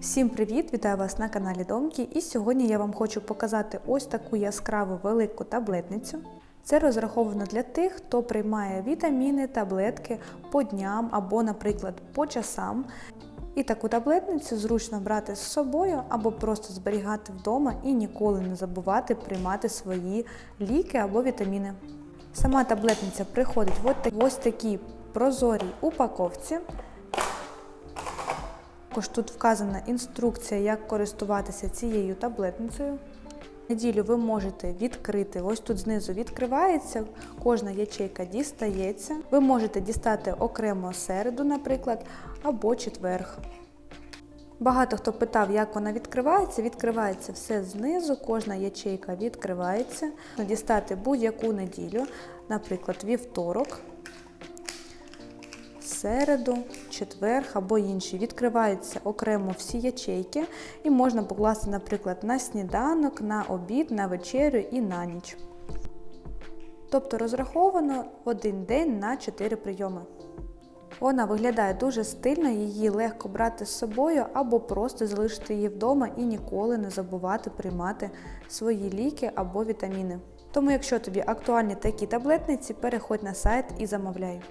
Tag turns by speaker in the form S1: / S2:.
S1: Всім привіт! Вітаю вас на каналі Домки. І сьогодні я вам хочу показати ось таку яскраву велику таблетницю. Це розраховано для тих, хто приймає вітаміни, таблетки по дням або, наприклад, по часам. І таку таблетницю зручно брати з собою або просто зберігати вдома і ніколи не забувати приймати свої ліки або вітаміни. Сама таблетниця приходить в ось такій прозорій упаковці. Також тут вказана інструкція, як користуватися цією таблетницею. Неділю ви можете відкрити, ось тут знизу відкривається, кожна ячейка дістається. Ви можете дістати окремо середу, наприклад, або четверг. Багато хто питав, як вона відкривається. Відкривається все знизу, кожна ячейка відкривається. Дістати будь-яку неділю, наприклад, вівторок, середу, четверг або інші. Відкриваються окремо всі ячейки і можна покласти, наприклад, на сніданок, на обід, на вечерю і на ніч. Тобто розраховано один день на 4 прийоми. Вона виглядає дуже стильно, її легко брати з собою або просто залишити її вдома і ніколи не забувати приймати свої ліки або вітаміни. Тому, якщо тобі актуальні такі таблетниці, переходь на сайт і замовляй.